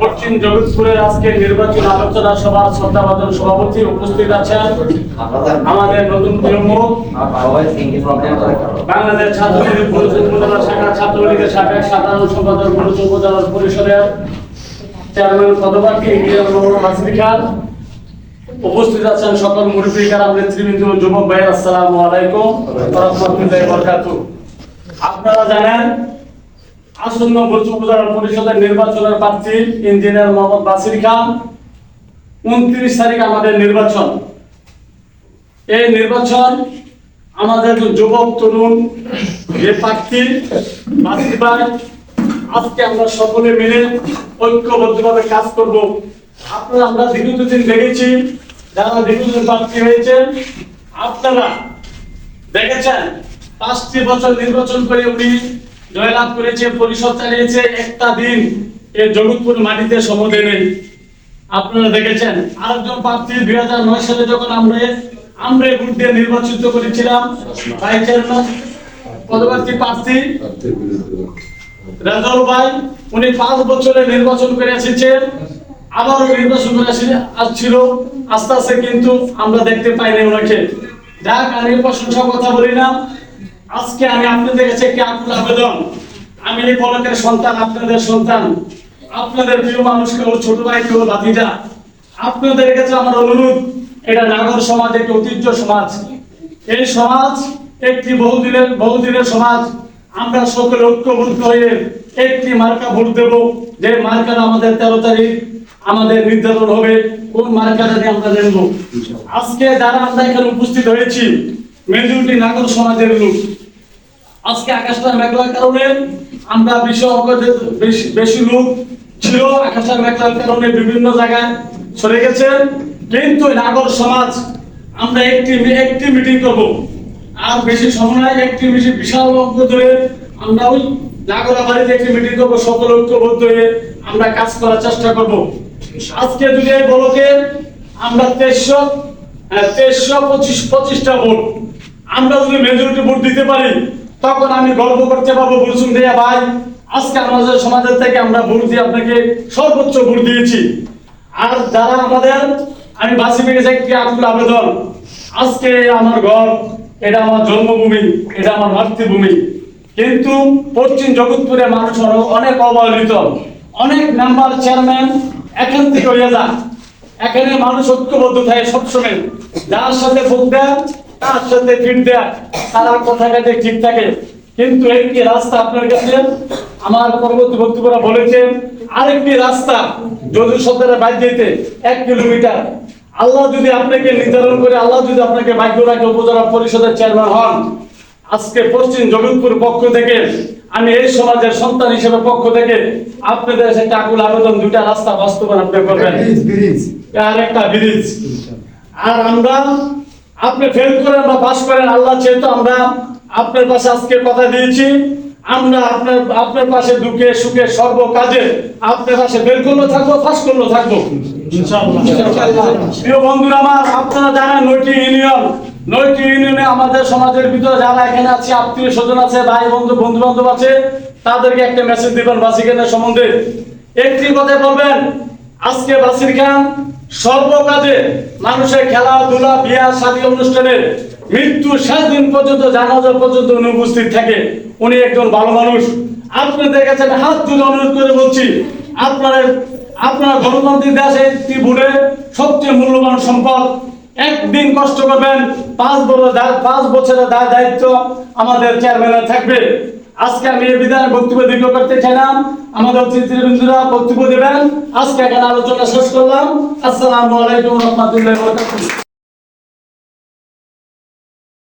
পশ্চিম জগৎপুরের আজকে নির্বাচন আলোচনা সভার শ্রদ্ধাভাজন সভাপতি উপস্থিত আছেন আমাদের নতুন প্রমুখ বাংলাদেশ ছাত্রলীগ পরিষদ উপজেলা শাখা ছাত্রলীগের শাখা সাধারণ সম্পাদক পরিষদ উপজেলা পরিষদের চেয়ারম্যান পদপ্রার্থী ইন্ডিয়ান মোহাম্মদ হাসিফ খান উপস্থিত আছেন সকল মুরব্বী কারাম নেতৃবৃন্দ যুবক ভাই আসসালামু আলাইকুম। আপনারা জানেন আসন্ন ভোজ উপজেলা পরিষদের নির্বাচনের প্রার্থী ইঞ্জিনিয়ার মোহাম্মদ বাসির খান। উনত্রিশ তারিখ আমাদের নির্বাচন। এই নির্বাচন আমাদের যুবক, তরুণ, যে প্রার্থী, বাসির ভাই, আজকে আমরা সকলে মিলে ঐক্যবদ্ধভাবে কাজ করব। আপনারা আমরা দীর্ঘ দিন দেখেছি, যারা দীর্ঘদিন প্রার্থী হয়েছেন আপনারা দেখেছেন, পাঁচটি বছর নির্বাচন করে উনি জয়লাভ করেছে, পরিষদ চালিয়েছে, একটা দিন এই জগৎপুর মাটিতে সমদে নেই। আপনারা দেখেছেন, আরেকজন প্রার্থী দুই হাজার নয় সালে যখন আমরা আমরা ভোট নির্বাচিত করেছিলাম, ভাই চেয়ারম্যান, পদপ্রার্থী প্রার্থী, রাজাল ভাই, উনি পাঁচ বছরে নির্বাচন করে এসেছেন, আবারও নির্বাচন করে এসে আসছিল, আস্তে আস্তে কিন্তু আমরা দেখতে পাইনি ওনাকে। যাক, আমি প্রশংসা কথা বলি না। আজকে আমি আপনাদের কাছে একটি আকুল আবেদন। আমি এই পলকের সন্তান, আপনাদের সন্তান। আপনাদের প্রিয় মানুষকে ও ছোট ভাই কেউ বাতিজা আপনাদের কাছে আমার অনুরোধ, এটা নাগর সমাজ, একটি ঐতিহ্য সমাজ। এই সমাজ একটি বহুদিনের বহুদিনের সমাজ। আমরা সকলে ঐক্যবদ্ধ হয়ে একটি মার্কা ভোট দেব। যে মার্কার আমাদের তেরো তারিখ আমাদের নির্ধারণ হবে, কোন মার্কাটা দিয়ে আমরা নেব? আজকে যারা আমরা এখানে উপস্থিত হয়েছি, মেজরিটি নাগর সমাজের লোক আজকে আকাশটা মেঘলার কারণে আমরা বিশ্ব বেশি বেশি লোক ছিল। আকাশটা মেঘলার কারণে বিভিন্ন জায়গায় সরে গেছে। কিন্তু নাগর সমাজ, আমরা একটি একটি মিটিং করব। আর বেশি সময় একটি বেশি বিশাল অঙ্ক ধরে আমরা ওই নাগরা বাড়িতে একটি মিটিং করব। সকল ঐক্যবদ্ধ হয়ে আমরা কাজ করার চেষ্টা করব। আজকে এই বলকে আমরা তেইশশো তেইশশো পঁচিশ পঁচিশটা ভোট। আমরা যদি মেজরিটি ভোট দিতে পারি তখন আমি গর্ব করতে পারব বুঝুন দেয়া ভাই, আজকে আমাদের সমাজের থেকে আমরা ভোট দিয়ে আপনাকে সর্বোচ্চ ভোট দিয়েছি। আর যারা আমাদের, আমি বাসি পেয়ে একটি আকুল আবেদন আজকে আমার ঘর, এটা আমার জন্মভূমি, এটা আমার মাতৃভূমি। কিন্তু পশ্চিম জগৎপুরে মানুষ আরও অনেক অবহেলিত। অনেক মেম্বার চেয়ারম্যান এখান থেকে হয়ে যায় এখানে মানুষ ঐক্যবদ্ধ থাকে সবসময়। যার সাথে ভোট দেয় তার সাথে দেয় তার কথা কাজে ঠিক থাকে। কিন্তু একটি রাস্তা আপনার কাছে আমার পরবর্তী বক্তব্যরা বলেছেন আরেকটি রাস্তা যদি সদরের বাইর যেতে এক কিলোমিটার আল্লাহ যদি আপনাকে নির্ধারণ করে আল্লাহ যদি আপনাকে ভাগ্য রাখে উপজেলা পরিষদের চেয়ারম্যান হন। আজকে পশ্চিম জগৎপুর পক্ষ থেকে আমি এই সমাজের সন্তান হিসেবে পক্ষ থেকে আপনাদের একটা আকুল আবেদন দুইটা রাস্তা বাস্তবায়ন আপনি করবেন। আর একটা ব্রিজ আর আমরা আপনি ফেল করেন বা পাস করেন আল্লাহ যেহেতু আমরা আপনার পাশে আজকে কথা দিয়েছি আমরা আপনার আপনার পাশে দুঃখে সুখে সর্ব কাজে আপনার পাশে বের করলেও থাকব পাস করলেও থাকব। প্রিয় বন্ধুরা আমার আপনারা জানেন নয়টি ইউনিয়ন নয়টি ইউনিয়নে আমাদের সমাজের ভিতরে যারা এখানে আছে আত্মীয় স্বজন আছে ভাই বন্ধু বন্ধু বান্ধব আছে তাদেরকে একটা মেসেজ দিবেন বাসিকানের সম্বন্ধে। একটি কথা বলবেন আজকে বাসির খান সর্বকাজে মানুষের খেলাধুলা বিয়া শাদী অনুষ্ঠানে মৃত্যু শেষ দিন পর্যন্ত, জানাজা পর্যন্ত অনুপস্থিত থাকে। উনি একজন ভালো মানুষ। আপনাদের কাছে আমি হাত তুলে অনুরোধ করে বলছি, আপনারা আপনার গণতান্ত্রিক দেশে একটি ভোটে সবচেয়ে মূল্যবান সম্পদ। একদিন কষ্ট করবেন, পাঁচ বছর পাঁচ বছরের দায় দায়িত্ব আমাদের চেয়ারম্যানের থাকবে। আজকে আমি এই বিধান বক্তব্য দীর্ঘ করতে চাইলাম আমাদের অতিথিবৃন্দরা বক্তব্য দেবেন। আজকে এখানে আলোচনা শেষ করলাম। আসসালামু আলাইকুম রহমতুল্লাহ